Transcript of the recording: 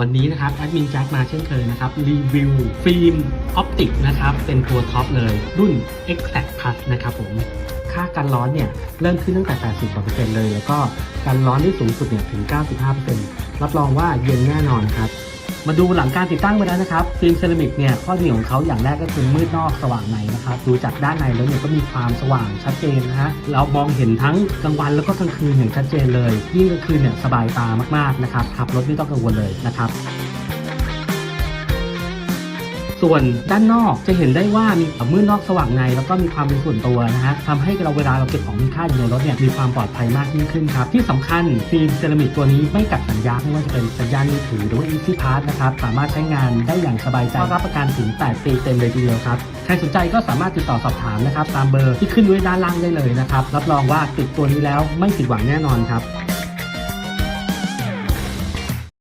วันนี้นะครับแอดมินแจ็คมาเช่นเคยนะครับ รีวิวฟิล์มออปติกนะครับ เป็นตัวท็อปเลยรุ่น Exact Plus นะครับผม ค่ากันร้อนเนี่ย เริ่มขึ้นตั้งแต่ 80กว่าเปอร์เซ็นต์เลย แล้วก็กันร้อนที่สูงสุดเนี่ยถึง 95%รับรองว่าเย็นแน่นอนครับ มาดูหลังการติดตั้งไปแล้วนะครับฟิล์มเซรามิกเนี่ยข้อดีของเขาอย่างแรกก็คือมืดนอกสว่างในนะครับดูจากด้านในแล้วเนี่ยก็มีความสว่างชัดเจนนะฮะเรามองเห็นทั้งกลางวันแล้วก็กลางคืนอย่างชัดเจนเลยยิ่งกลางคืนเนี่ยสบายตามากๆนะครับขับรถไม่ต้องกังวลเลยนะครับ ส่วนด้านนอกจะเห็นได้ว่ามีมืดนอกสว่างใน แล้วก็มีความเป็นส่วนตัวนะฮะทำให้เราเวลาเราเก็บของมีค่าอยู่ในรถเนี่ยมีความปลอดภัยมากยิ่งขึ้นครับ ที่สำคัญฟิล์มเซรามิกตัวนี้ไม่กัดสัญญาณไม่ว่าจะเป็นสัญญาณมือถือหรือว่า Easy Pass นะครับสามารถใช้งานได้อย่างสบายใจรับประกันถึง 8 ปีเต็มเลยทีเดียวครับใครสนใจก็สามารถติดต่อสอบถามนะครับตามเบอร์ที่ขึ้นไว้ด้านล่างได้เลยนะครับรับรองว่าติดตัวนี้แล้วไม่ผิดหวังแน่นอนครับ